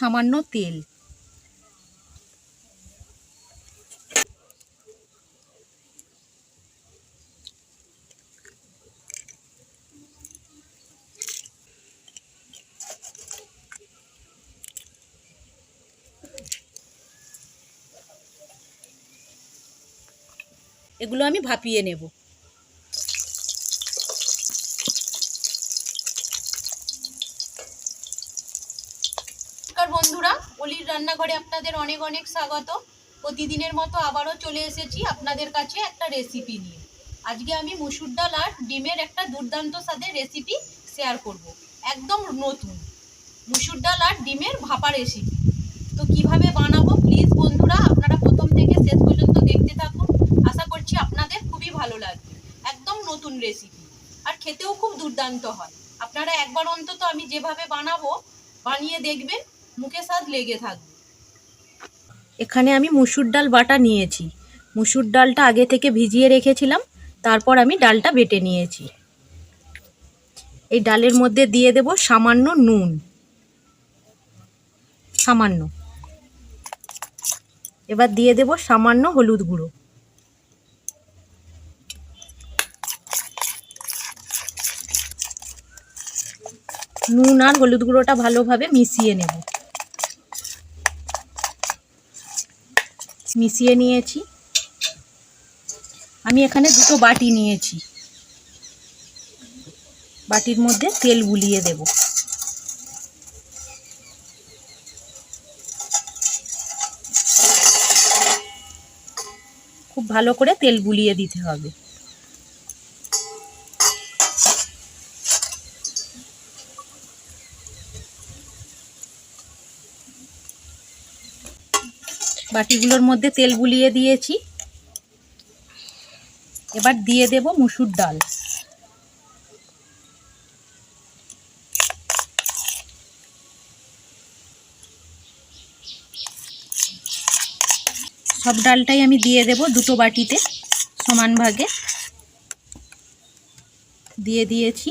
সামান্য তেল। এগুলো আমি ভাপিয়ে নেব। রান্নাঘরে আপনাদের অনেক অনেক স্বাগত। প্রতিদিনের মতো আবারও চলে এসেছি আপনাদের কাছে একটা রেসিপি নিয়ে। আজকে আমি মুসুর ডাল আর ডিমের একটা দুর্দান্ত স্বাদের রেসিপি শেয়ার করব। একদম নতুন। মুসুর ডাল আর ডিমের ভাপা রেসিপি তো কীভাবে বানাবো? প্লিজ বন্ধুরা, আপনারা প্রথম থেকে শেষ পর্যন্ত দেখতে থাকুন। আশা করছি আপনাদের খুবই ভালো লাগবে। একদম নতুন রেসিপি আর খেতেও খুব দুর্দান্ত হয়। আপনারা একবার অন্তত আমি যেভাবে বানাবো, বানিয়ে দেখবেন, মুখে স্বাদ লেগে থাকবে। এখানে আমি মুসুর ডাল বাটা নিয়েছি। মুসুর ডালটা আগে থেকে ভিজিয়ে রেখেছিলাম, তারপর আমি ডালটা বেটে নিয়েছি। এই ডালের মধ্যে দিয়ে দেব সামান্য নুন। সামান্য। এবার দিয়ে দেব সামান্য হলুদ গুঁড়ো। নুন আর হলুদ গুঁড়োটা ভালোভাবে মিশিয়ে নেব। মিশিয়ে নিয়েছি। আমি এখানে দুটো বাটি নিয়েছি। বাটির মধ্যে তেল বুলিয়ে দেব। খুব ভালো করে তেল বুলিয়ে দিতে হবে। বাটিগুলোর মধ্যে তেল বুলিয়ে দিয়েছি। এবার দিয়ে দেব মুসুর ডাল। সব ডালটাই আমি দিয়ে দেব দুটো বাটিতে সমান ভাগে। দিয়ে দিয়েছি।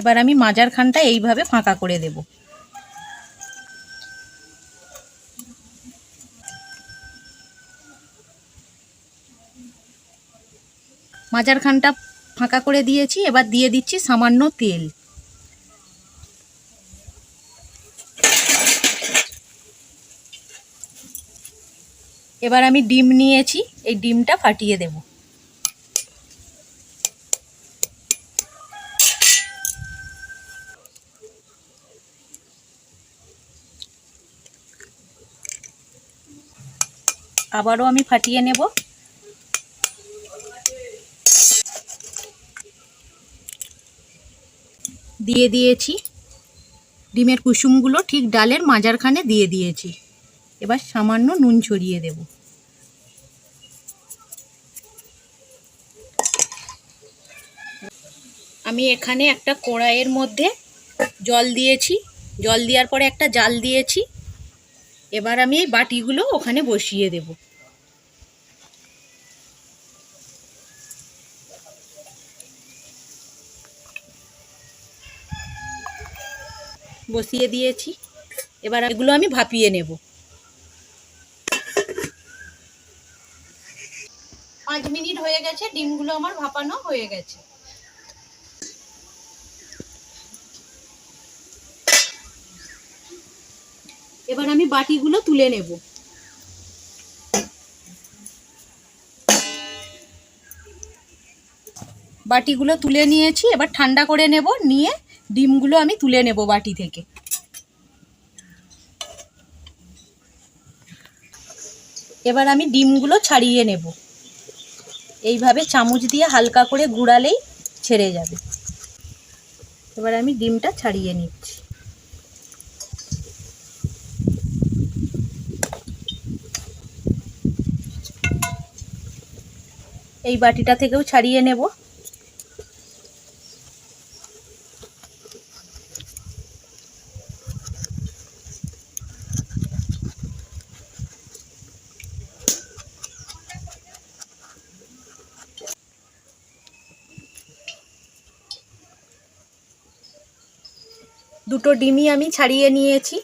এবার আমি মাজার খানটা এইভাবে ফাঁকা করে দেব। মাজার খানটা ফাঁকা করে দিয়েছি, এবার দিয়ে দিচ্ছি সামান্য তেল। এবার আমি ডিম নিয়েছি, এই ডিমটা ফাটিয়ে দেব। আবারও আমি ফাটিয়ে নেব। দিয়ে দিয়েছি। ডিমের কুসুমগুলো ঠিক ডালের মাজারখানে দিয়ে দিয়েছি। এবার সামান্য নুন ছড়িয়ে দেব। আমি এখানে একটা কড়াইয়ের মধ্যে জল দিয়েছি। জল দেওয়ার পরে একটা জাল দিয়েছি। এবার আমি এই বাটিগুলো ওখানে বসিয়ে দেব। বসিয়ে দিয়েছি। এবার এগুলো আমি ভাপিয়ে নেব। পাঁচ মিনিট হয়ে গেছে, ডিমগুলো আমার ভাপানো হয়ে গেছে। এবার আমি বাটিগুলো তুলে নেব। বাটিগুলো তুলে নিয়েছি, এবার ঠান্ডা করে নেব, নিয়ে ডিমগুলো আমি তুলে নেব বাটি থেকে। এবার আমি ডিমগুলো ছাড়িয়ে নেব। এইভাবে চামচ দিয়ে হালকা করে গুড়ালেই ছেড়ে যাবে। এবার আমি ডিমটা ছাড়িয়ে নিচ্ছি। এই বাটিটা থেকেও ছাড়িয়ে নেব। দুটো ডিমই আমি ছাড়িয়ে নিয়েছি।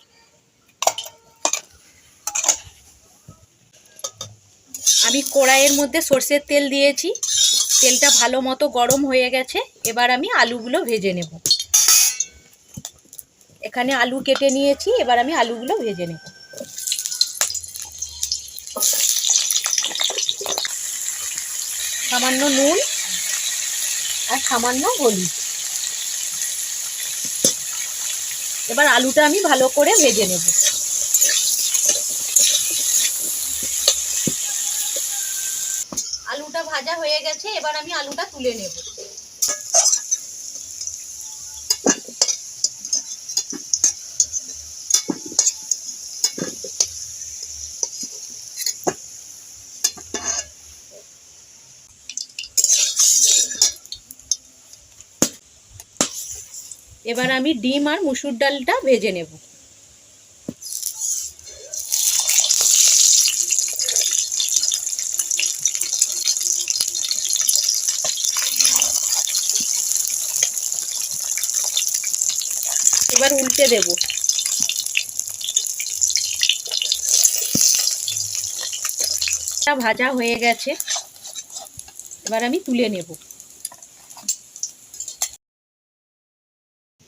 আমি কড়াইয়ের মধ্যে সর্ষের তেল দিয়েছি। তেলটা ভালো মতো গরম হয়ে গেছে। এবার আমি আলুগুলো ভেজে নেব। এখানে আলু কেটে নিয়েছি। এবার আমি আলুগুলো ভেজে নেব। সামান্য নুন আর সামান্য হলুদ। এবার আলুটা আমি ভালো করে ভেজে নেব। আলুটা ভাজা হয়ে গেছে, এবার আমি আলুটা তুলে নেব। এবার আমি ডিম আর মুসুর ডালটা ভেজে নেব। এবার উল্টে দেব। ভাজা হয়ে গেছে। এবার আমি তুলে নেব।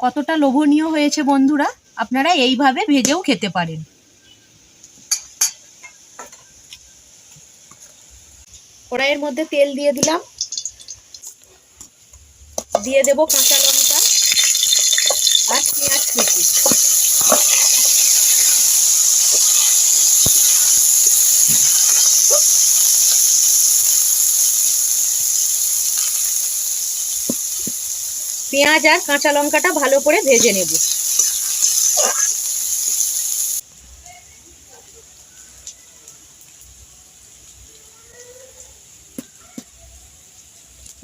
কতটা লোভনীয় হয়েছে বন্ধুরা, আপনারা এইভাবে ভেজেও খেতে পারেন। কড়াইয়ের মধ্যে তেল দিয়ে দিলাম। দিয়ে দেব কাঁচা লঙ্কা আর পেঁয়াজ কুচি। পেঁয়াজ আর কাঁচা লঙ্কাটা ভালো করে ভেজে নেব।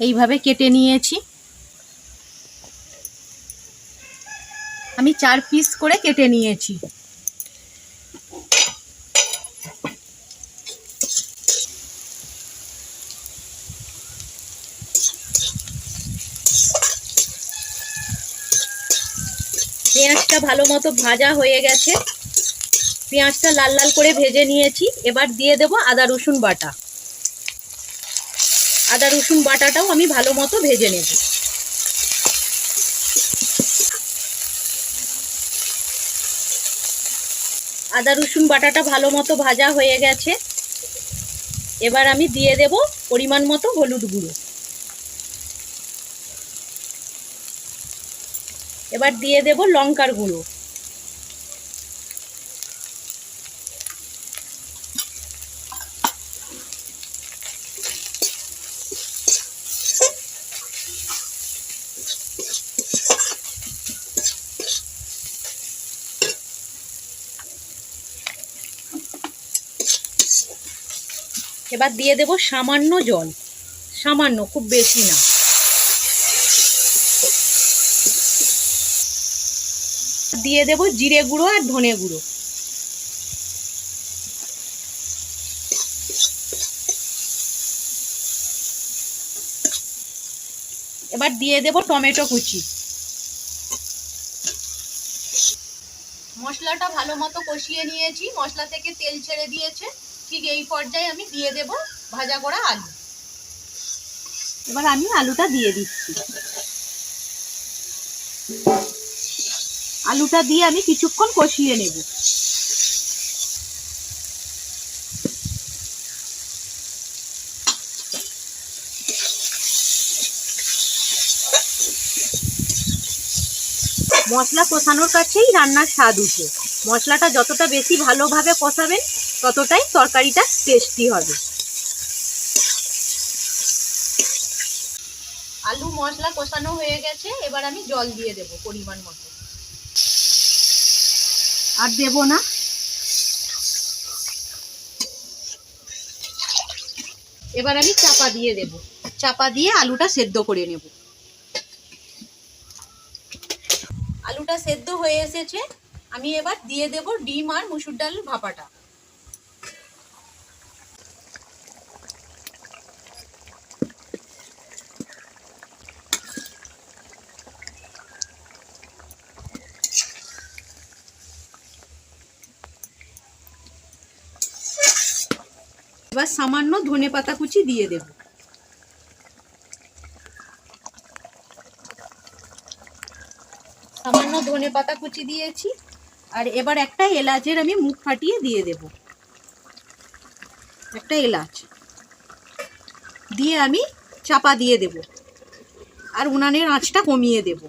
এইভাবে কেটে নিয়েছি। আমি চার পিস করে কেটে নিয়েছি। পেঁয়াজটা ভালো মতো ভাজা হয়ে গেছে। পেঁয়াজটা লাল লাল করে ভেজে নিয়েছি। এবার দিয়ে দেব আদা, রসুন বাটা। আদা, রসুন বাটাটাও আমি ভালো মতো ভেজে নেব। আদা, রসুন বাটাটা ভালো মতো ভাজা হয়ে গেছে। এবার আমি দিয়ে দেব পরিমাণ মতো হলুদ গুঁড়ো। এবার দিয়ে দেব লঙ্কার গুঁড়ো। এবার দিয়ে দেব সামান্য জল। সামান্য খুব বেশি না। দিয়ে দেব জিরে গুঁড়ো আর ধনে গুঁড়ো। এবার দিয়ে দেব টমেটো কুচি। মশলাটা ভালো মতো কষিয়ে নিয়েছি, মশলা থেকে তেল ছেড়ে দিয়েছে। ঠিক এই পর্যায়ে আমি দিয়ে দেব ভাজা করা আলু। এবার আমি আলুটা দিয়ে দিচ্ছি। আলুটা দিয়ে আমি কিছুক্ষণ কষিয়ে নেব। মশলা কষানোর কাছেই রান্নার স্বাদ উঠে। মশলাটা যতটা বেশি ভালোভাবে কষাবেন, ততটাই তরকারিটা টেস্টি হবে। আলু মশলা কষানো হয়ে গেছে, এবার আমি জল দিয়ে দেব পরিমাণ মতো। আর দেব না। এবার আমি চাপা দিয়ে দেব। চাপা দিয়ে আলুটা সেদ্ধ করে নেব। আলুটা সেদ্ধ হয়ে এসেছে। আমি এবার দিয়ে দেব ডিম আর মুসুর ডাল ভাপাটা। এবার সামান্য ধনে পাতা কুচি দিয়ে দেব। সামান্য ধনে পাতা কুচি দিয়েছি। আর এবার একটা এলাচের আমি মুখ ফাটিয়ে দিয়ে দেব। একটা এলাচ। দিয়ে আমি চাপা দিয়ে দেব। আর উনানের আঁচটা কমিয়ে দেব।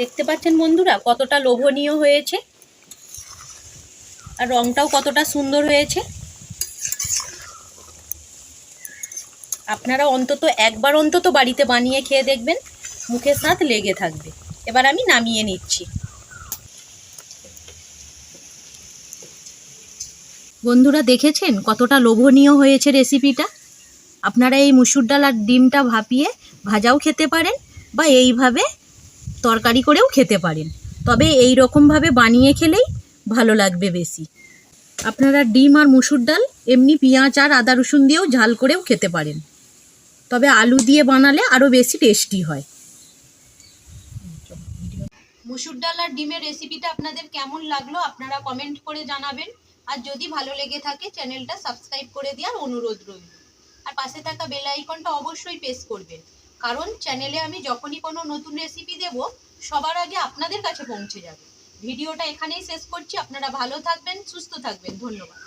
দেখতে পাচ্ছেন বন্ধুরা কতটা লোভনীয় হয়েছে? আর রংটাও কতটা সুন্দর হয়েছে? আপনারা অন্তত একবার অন্তত বাড়িতে বানিয়ে খেয়ে দেখবেন মুখের স্বাদ লেগে থাকবে। এবার আমি নামিয়ে নিচ্ছি। বন্ধুরা দেখেছেন কতটা লোভনীয় হয়েছে রেসিপিটা? আপনারা এই মুসুর ডাল আর ডিমটা ভাপিয়ে ভাজাও খেতে পারেন বা এইভাবে তরকারি করেও খেতে পারেন। তবে এই রকমভাবে বানিয়ে খেলেই ভালো লাগবে বেশি। আপনারা ডিম আর মুসুর ডাল, এমনি পেঁয়াজ আর আদা রসুন দিয়েও ঝাল করেও খেতে পারেন। তবে আলু দিয়ে বানালে আরও বেশি টেস্টি হয়। মুসুর ডাল আর ডিমের রেসিপিটা আপনাদের কেমন লাগল আপনারা কমেন্ট করে জানাবেন। আর যদি ভালো লেগে থাকে, চ্যানেলটা সাবস্ক্রাইব করে দেওয়ার অনুরোধ রইল। আর পাশে থাকা বেল আইকনটা অবশ্যই প্রেস করবেন। কারণ চ্যানেলে আমি যখনই কোনো নতুন রেসিপি দেব, সবার আগে আপনাদের কাছে পৌঁছে যাবে। ভিডিওটা এখানেই শেষ করছি। আপনারা ভালো থাকবেন, সুস্থ থাকবেন। ধন্যবাদ।